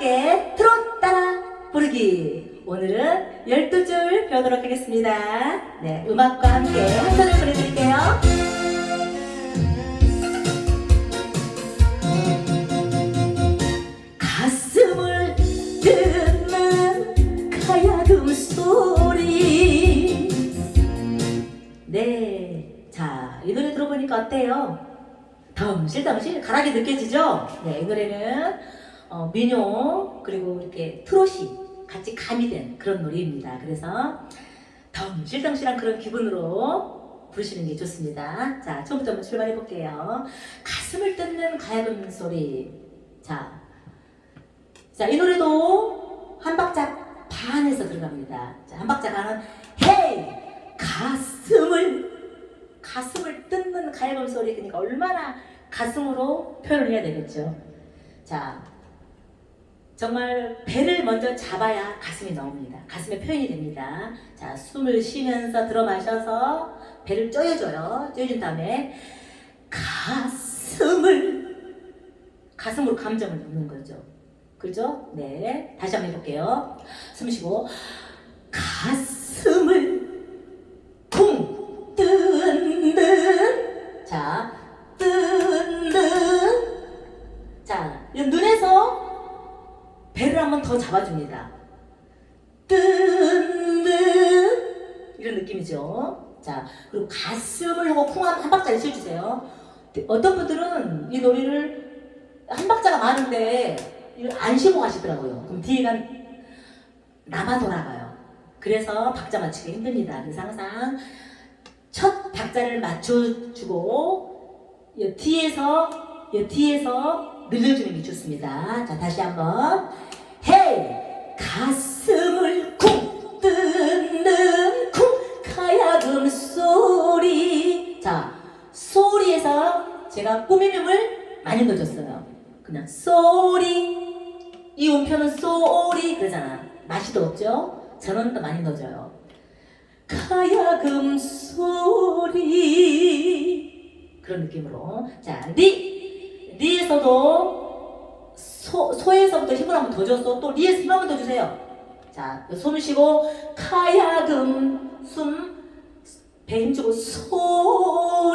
함께 트롯 따라 부르기. 오늘은 12줄 배우도록 하겠습니다. 네, 음악과 함께 한 소절 보내드릴게요. 네. 자, 이 노래 들어보니까 어때요? 덩실덩실 가락이 느껴지죠? 네, 이 노래는 어, 민요 그리고 이렇게 트롯이 같이 가미된 그런 노래입니다. 그래서 덩실덩실한 그런 기분으로 부르시는 게 좋습니다. 자, 처음부터 한번 출발해 볼게요. 가슴을 뜯는 가야금 소리. 자, 자, 이 노래도 한 박자 반에서 들어갑니다. 자, 한 박자 반은 헤이 가슴을 가슴을 뜯는 가야금 소리 그러니까 얼마나 가슴으로 표현을 해야 되겠죠. 자, 정말 배를 먼저 잡아야 가슴이 나옵니다. 가슴에 표현이 됩니다. 자, 숨을 쉬면서 들어 마셔서 배를 쪼여줘요. 쪼여준 다음에 가슴을 가슴으로 감정을 넣는 거죠. 그죠? 네. 다시 한번 해볼게요. 숨 쉬고 가슴을 배를 한번 더 잡아줍니다. 뜯는 이런 느낌이죠. 자 그리고 가슴을 하고 쿵한 박자를 씌워주세요. 어떤 분들은 이 노래를 한 박자가 많은데 안 쉬고 가시더라고요. 그럼 뒤에가 남아 돌아가요. 그래서 박자 맞추기 힘듭니다. 그래서 항상 첫 박자를 맞춰주고 이 뒤에서 이 뒤에서 늘려주는 게 좋습니다. 자 다시 한번 가슴을 쿵 뜯는 쿵 가야금 소리 자 소리에서 제가 꾸미음을 많이 넣어줬어요. 그냥 소리 이 음표는 소리 그러잖아. 맛이 더 없죠? 저는 또 많이 넣어줘요. 가야금 소리 그런 느낌으로 자 리, 리에서도 소, 소에서부터 힘을 한번 더 줘서 또 리에서 힘 한번 더 주세요. 자, 숨 쉬고 카야금 숨 배 힘주고 소리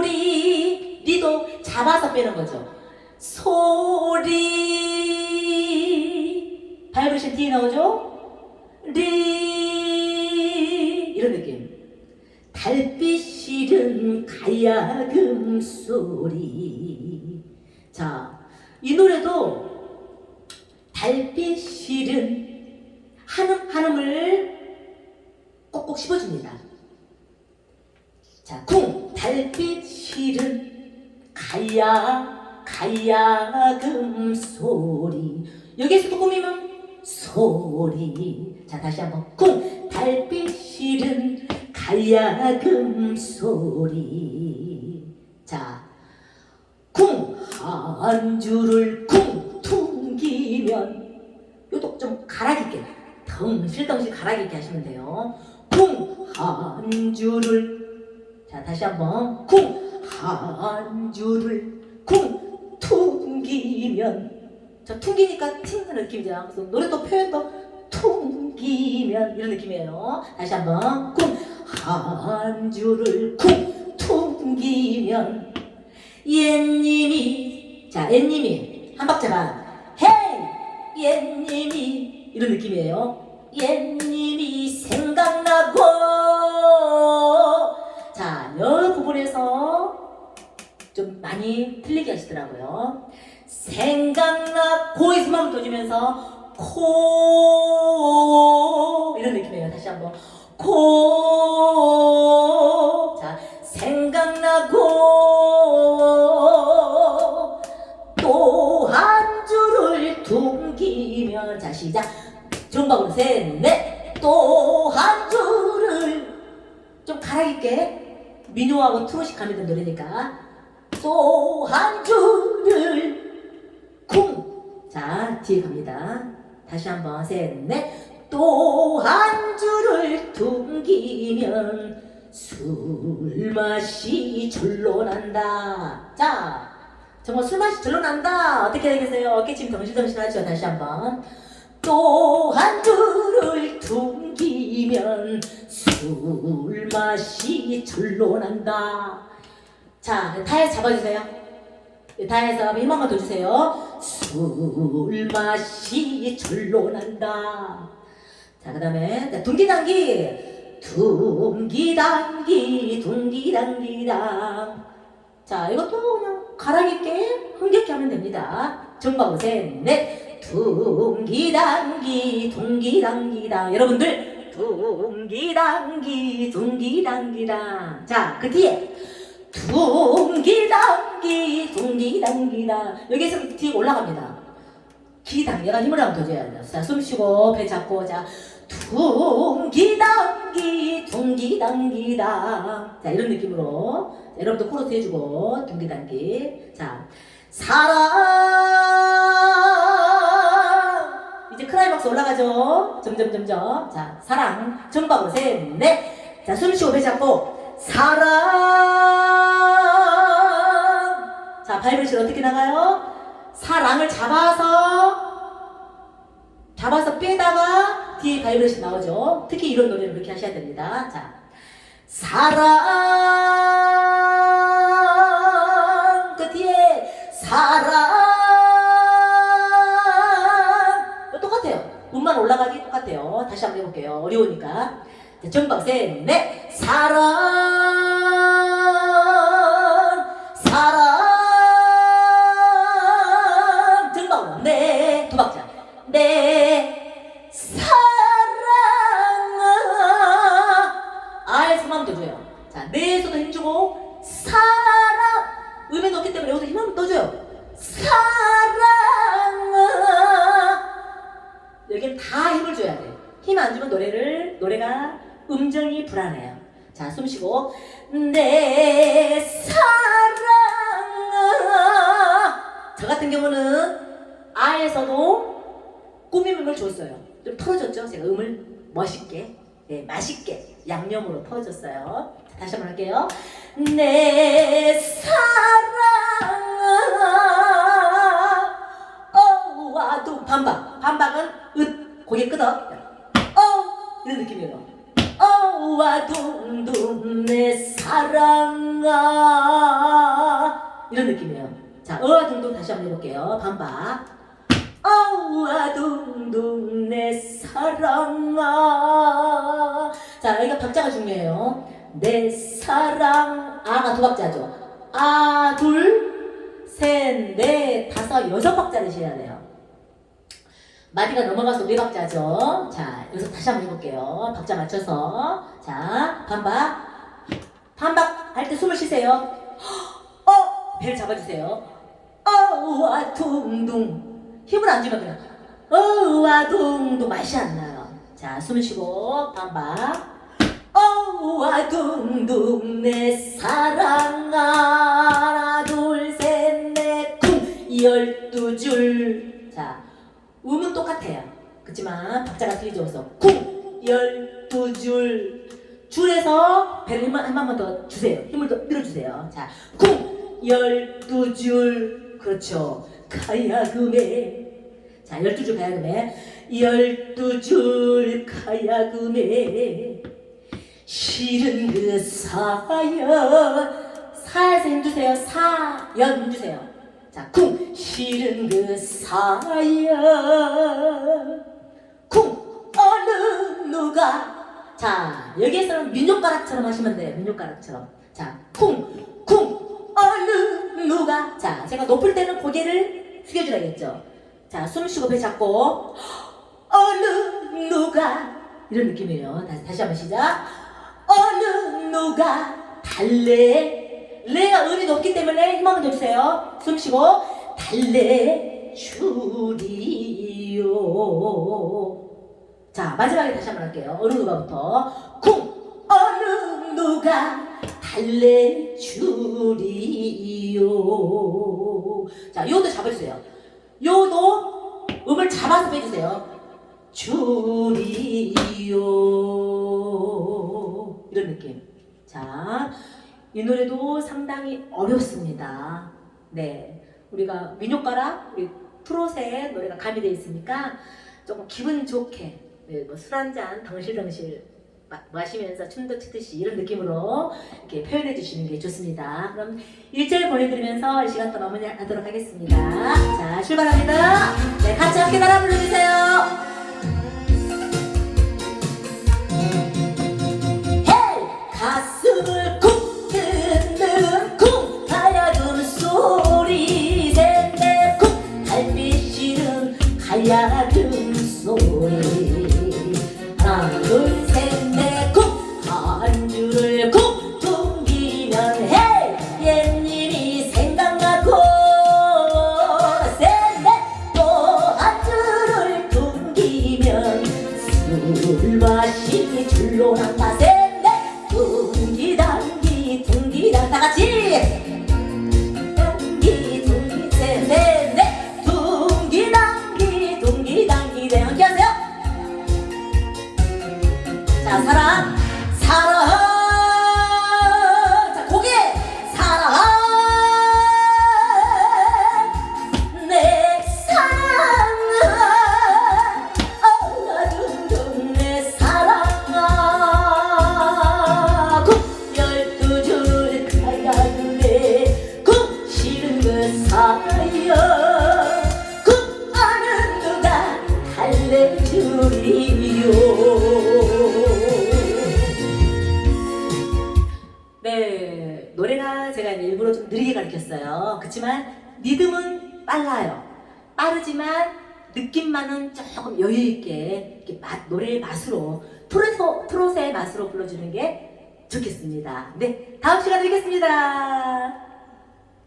리도 잡아서 빼는 거죠. 소리 바이브레이션 뒤에 나오죠? 리 이런 느낌. 달빛 실은 가야금 소리. 자, 이 노래도 달빛 실은 한음 한음을 꼭꼭 씹어줍니다. 자, 쿵 달빛 실은 가야 가야 금 소리. 여기에서도 꾸미면 소리. 자, 다시 한번 쿵 달빛 실은 가야 금 소리. 자, 쿵한 줄을 쿵 퉁기면 요도 좀 가락있게 덩실덩실 가락있게 하시면 돼요. 쿵 한 줄을. 자 다시 한번. 쿵 한 줄을. 쿵 퉁기면. 자 퉁기니까 튕는 느낌이죠. 그래서 노래도 표현도 퉁기면 이런 느낌이에요. 다시 한번. 쿵 한 줄을. 쿵 퉁기면. 옛님이 자 옛님이 한 박자 반 헤이 옛님이 이런 느낌이에요. 옛님이 생각나고. 자여 부분에서 좀 많이 틀리게 하시더라고요. 한번 더 주면서 코. 이런 느낌이에요. 다시 한번. 코. 퉁기면 자 시작. 중박으로 셋넷또 한 줄을 좀 가라있게. 민요하고 트롯이 가미된 노래니까. 또 한 줄을 쿵자 뒤에 갑니다. 다시 한번 셋넷. 또 한 줄을 퉁기면 술 맛이 절로 난다. 자, 정말 술 맛이 절로 난다. 어떻게 되겠어요? 어깨 지금 덩실덩실하죠? 다시 한번. 또 한 줄을 둥기면 술 맛이 절로 난다. 자, 타에 잡아주세요. 타에서 힘 한번 더 주세요. 술 맛이 절로 난다. 자, 그 다음에 둥기당기 둥기당기 둥기당기당 자, 이것도 그냥 가락 있게 흥겹게 하면 됩니다. 정방울 셋, 넷 둥기당기 둥기당기당 여러분들 둥기당기 둥기당기당 자, 그 뒤에 둥기당기 둥기당기당 여기서 뒤에 올라갑니다. 기당기가 힘을 한번 더 줘야 돼요. 자, 숨 쉬고 배 잡고 자 둥기당기 둥기당기당 자 이런 느낌으로. 자, 여러분도 코러스 해주고 둥기당기. 자 사랑! 이제 클라이막스 올라가죠? 점점 점점. 자 사랑. 전방으로 셋넷자 숨 쉬고 배 잡고 사랑! 자 바이브레이션 어떻게 나가요? 사랑을 잡아서 잡아서 빼다가 뒤에 바이브레이션 나오죠. 특히 이런 노래는 그렇게 하셔야 됩니다. 자, 사랑 그 뒤에 사랑 똑같아요. 음만 올라가기 똑같아요. 다시 한번 해볼게요. 어려우니까. 셋, 넷 사랑 노래가 음정이 불안해요 자 숨 쉬고 내 사랑아 저 같은 경우는 아에서도 꾸밈음을 줬어요. 좀 털어줬죠? 제가 음을 멋있게, 네, 맛있게 양념으로 털어줬어요. 자, 다시 한번 할게요. 내 사랑아 어와도 반박. 반박은 으 고개 끄덕. 어 이런 느낌이에요. 어와 둥둥 내 사랑아 이런 느낌이에요. 자 어와 둥둥 다시 한번 해볼게요. 반박. 어와 둥둥 내 사랑아 자 여기가 박자가 중요해요 내 사랑 아가 두 박자죠 아 둘 셋 넷 다섯 여섯 박자 되셔야 돼요 마디가 넘어가서 네 박자죠? 자 여기서 다시 한번 해볼게요. 박자 맞춰서. 자 반박. 반박 할 때 숨을 쉬세요. 어 배를 잡아주세요. 어와 둥둥. 힘을 안 주면 그냥 어와 둥둥. 맛이 안 나요. 자, 숨 쉬고 반박. 어와 둥둥. 내 사랑아 하나 둘 셋 넷 쿵. 열두 줄. 똑같아요. 그렇지만 박자가 틀리죠. 그래서 쿵 열두 줄. 줄에서 배를 힘한 번만 더 주세요. 힘을 더 밀어주세요. 자, 쿵 열두 줄. 그렇죠. 가야금에 자 열두 줄 가야금에 열두 줄 가야금에 실은 그 사연 사에서 힘주세요 사연 힘주세요 자쿵! 실은 그 사연 쿵! 어느 누가? 자 여기에서는 민요가락처럼 하시면 돼요 민요가락처럼. 자 쿵 쿵! 어느 누가? 자 제가 높을 때는 고개를 숙여줘야겠죠. 자 숨 쉬고 배 잡고 어느 누가? 이런 느낌이에요. 다시, 다시 한번 시작 어느 누가 달래 레가 음이 높기 때문에 더 주세요. 숨 쉬고 달래 주리요. 자 마지막에 다시 한번 할게요. 어느 누가부터? 쿵! 어느 누가 달래 주리요. 자 요도 잡아주세요. 요도 음을 잡아서 빼주세요. 주리요. 이런 느낌. 자 이 노래도 상당히 어렵습니다 네 우리가 민요가락 우리 트롯의 노래가 가미되어 있으니까 조금 기분 좋게 네, 뭐술 한잔 덩실덩실 마, 마시면서 춤도 추듯이 이런 느낌으로 이렇게 표현해 주시는 게 좋습니다. 그럼 1절 보내드리면서 이 시간 또 마무리하도록 하겠습니다. 자, 출발합니다. 네, 같이 함께 따라 불러주세요. 술 마시니 줄로 난다 셋넷 둥기당기 둥기당 다같이 그렇지만 리듬은 빨라요. 빠르지만 느낌만은 조금 여유 있게 이렇게 맛, 노래의 맛으로 트롯, 트롯의 맛으로 불러주는 게 좋겠습니다. 네, 다음 시간에 뵙겠습니다.